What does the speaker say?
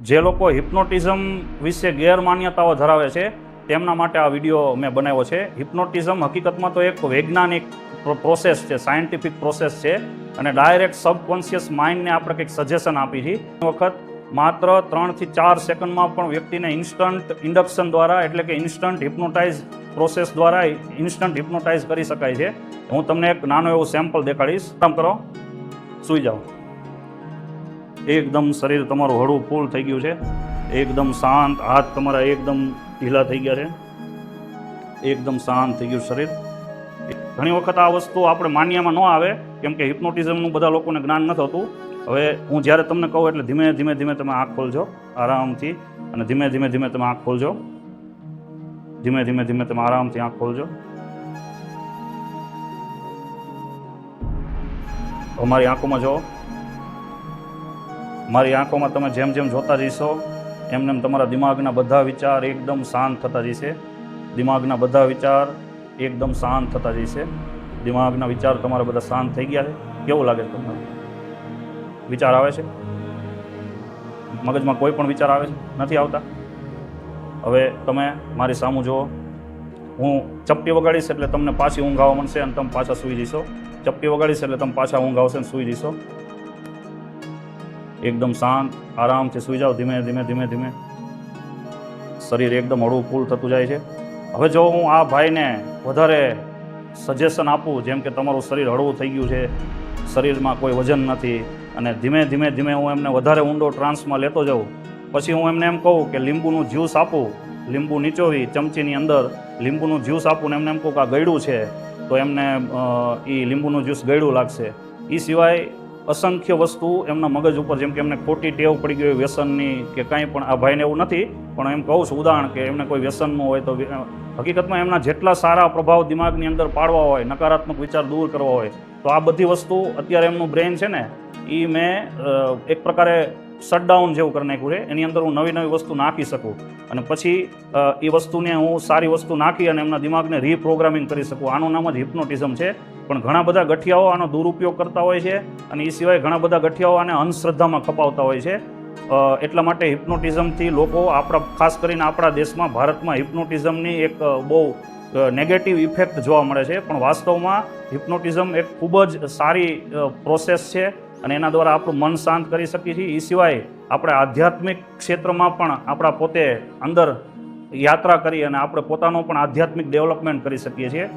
જે લોકો હિપ્નોટિઝમ વિશે ગેરમાન્યતાઓ ધરાવે છે, તેમના માટે આ વીડિયો મેં બનાવ્યો છે. હિપ્નોટિઝમ હકીકતમાં તો એક વૈજ્ઞાનિક પ્રોસેસ છે સાયન્ટિફિક પ્રોસેસ છે અને ડાયરેક્ટ સબકોન્શિયસ માઇન્ડને આપણે કંઈક સજેશન આપી છે. વખત માત્ર ત્રણથી ચાર સેકન્ડમાં પણ વ્યક્તિને ઇન્સ્ટન્ટ ઇન્ડક્શન દ્વારા, એટલે કે ઇન્સ્ટન્ટ હિપ્નોટાઇઝ પ્રોસેસ દ્વારા ઇન્સ્ટન્ટ હિપ્નોટાઇઝ કરી શકાય છે. હું તમને એક નાનો એવું સેમ્પલ દેખાડીશ. કામ કરો. સૂઈ જાઓ. એકદમ શરીર તમારું હળવું ફૂલ થઈ ગયું છે. એકદમ શાંત હાથ તમારા એકદમ ઢીલા થઈ ગયા છે. એકદમ શાંત થઈ ગયું શરીર. ઘણી વખત આ વસ્તુ આપણે માન્યામાં ન આવે, કેમ કે હિપ્નોટિઝમનું બધા લોકોને જ્ઞાન નથી હોતું હવે હું જ્યારે તમને કહું એટલે ધીમે ધીમે ધીમે તમે આંખ ખોલજો, આરામથી, અને ધીમે ધીમે ધીમે તમે આંખ ખોલજો. ધીમે ધીમે ધીમે તમે આરામથી આંખ ખોલજો. અમારી આંખોમાં જુઓ. મારી આંખોમાં તમે જેમ જેમ જોતા જઈશો એમ તમારા દિમાગના બધા વિચાર એકદમ શાંત થતા જશે દિમાગના બધા વિચાર એકદમ શાંત થતા જશે દિમાગના વિચાર તમારા બધા શાંત થઈ ગયા છે. કેવું લાગે છે તમને? વિચાર આવે છે? મગજમાં કોઈ પણ વિચાર આવે છે? નથી આવતા? હવે તમે મારી સામું જુઓ. હું ચપ્પી વગાડીશ એટલે તમને પાછી ઊંઘ આવવા મળશે અને તમે પાછા સૂઈ જશો. ચપ્પી વગાડીશ એટલે તમે પાછા ઊંઘ આવશે અને સૂઈ જશો. એકદમ શાંત, આરામથી સૂઈ જાઓ, ધીમે ધીમે ધીમે ધીમે. શરીર એકદમ હળવું, ફૂલ થતું જાય છે. હવે જો હું આ ભાઈને વધારે સજેશન આપું, જેમ કે તમારું શરીર હળવું થઈ ગયું છે, શરીરમાં કોઈ વજન નથી, અને ધીમે ધીમે ધીમે હું એમને વધારે ઊંડો ટ્રાન્સમાં લેતો જાઉં, પછી હું એમને એમ કહું કે લીંબુનું જ્યુસ આપું, લીંબુ નીચોવી, ચમચીની અંદર લીંબુનું જ્યુસ આપું, ને એમને એમ કહું કે આ ગળ્યું છે, તો એમને એ લીંબુનું જ્યુસ ગળ્યું લાગશે. એ સિવાય અસંખ્ય વસ્તુ એમના મગજ ઉપર, જેમ કે એમને ખોટી ટેવ પડી ગઈ હોય વ્યસનની કે કાંઈ પણ, આ ભાઈને એવું નથી, પણ એમ કહું છું, ઉદાહરણ કે એમને કોઈ વ્યસનનું હોય તો હકીકતમાં એમના જેટલા સારા પ્રભાવ દિમાગની અંદર પાડવા હોય, નકારાત્મક વિચાર દૂર કરવા હોય, તો આ બધી વસ્તુ અત્યારે એમનું બ્રેન છે ને એ મેં એક પ્રકારે શટડાઉન જેવું કરી નાખ્યું છે. એની અંદર હું નવી નવી વસ્તુ નાખી શકું. અને પછી એ વસ્તુને હું સારી વસ્તુ નાખી અને એમના દિમાગને રીપ્રોગ્રામિંગ કરી શકું. આનું નામ જ હિપ્નોટિઝમ છે. પણ ઘણા બધા ગઠિયાઓ આનો દુરુપયોગ કરતા હોય છે અને એ સિવાય ઘણા બધા ગઠિયાઓ આને અંધશ્રદ્ધામાં ખપાવતા હોય છે. એટલા માટે હિપ્નોટિઝમથી લોકો આપણા, ખાસ કરીને આપણા દેશમાં, ભારતમાં હિપ્નોટિઝમની એક બહુ નેગેટિવ ઇફેક્ટ જોવા મળે છે. પણ વાસ્તવમાં હિપ્નોટિઝમ એક ખૂબ જ સારી પ્રોસેસ છે. અને એના દ્વારા આપણું મન શાંત કરી શકીએ છીએ. એ સિવાય આપણે આધ્યાત્મિક ક્ષેત્રમાં પણ આપણા પોતે અંદર યાત્રા કરી અને આપણે પોતાનો પણ આધ્યાત્મિક ડેવલપમેન્ટ કરી શકીએ છીએ.